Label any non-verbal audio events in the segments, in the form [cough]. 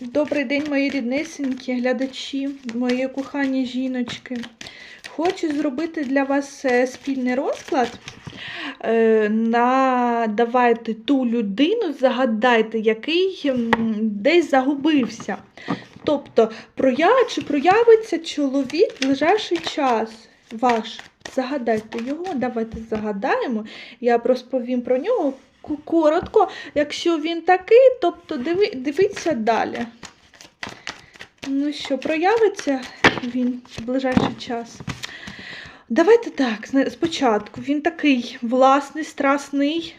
Добрий день, мої ріднесенькі, глядачі, мої кохані жіночки. Хочу зробити для вас е, спільний розклад. Е, На давайте ту людину, загадайте, який десь загубився. Тобто, проя... чи проявиться чоловік в ближайший час ваш. Загадайте його, давайте загадаємо. Я розповім про нього коротко. Якщо він такий, тобто диви... дивіться далі. Ну що, проявиться він в ближайший час. Давайте так, спочатку він такий власний, страсний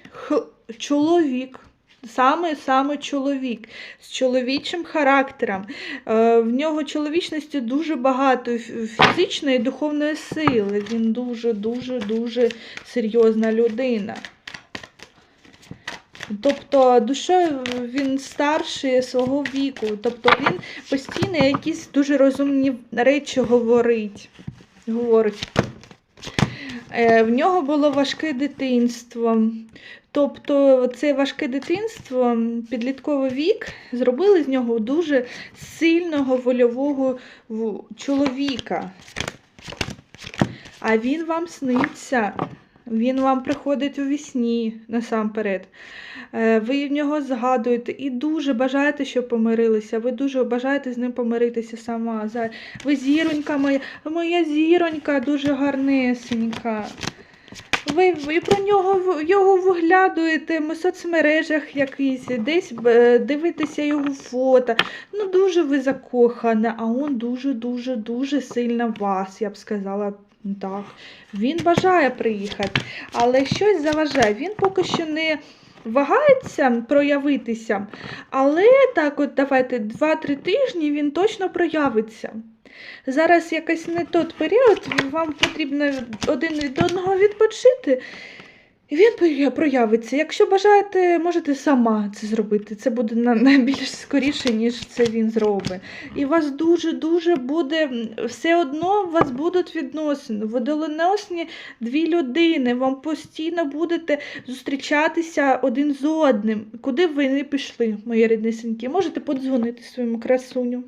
чоловік. Саме саме чоловік з чоловічим характером. Е, в нього чоловічності дуже багато фізичної і духовної сили. Він дуже, дуже, дуже серйозна людина. Тобто душою він старший свого віку. Тобто він постійно якісь дуже розумні речі говорить. говорить. Е, В нього було важке дитинство. Тобто це важке дитинство, підлітковий вік зробили з нього дуже сильного вольового чоловіка. А він вам сниться. Він вам приходить у вісні насамперед. Е, Ви в нього згадуєте і дуже бажаєте, щоб помирилися. Ви дуже бажаєте з ним помиритися сама. Ви зіронька моя, моя зіронька дуже гарнесенька. Ви, ви про нього його виглядуєте в соцмережах якийсь, десь е, дивитеся його фото. Ну, дуже ви закохана, а він дуже-дуже дуже сильно вас, я б сказала так. Він бажає приїхати, але щось заважає. Він поки що не вагається проявитися, але так, от давайте 2-3 тижні він точно проявиться. Зараз якийсь не той період, вам потрібно один від одного відпочити. І він проя- проявиться. Якщо бажаєте, можете сама це зробити. Це буде на- [laughs] найбільш скоріше, ніж це він зробить. І у вас дуже-дуже буде все одно у вас будуть відносини. Водоленосні дві людини. Вам постійно будете зустрічатися один з одним. Куди ви не пішли, мої ріднесенькі, можете подзвонити своєму красуню.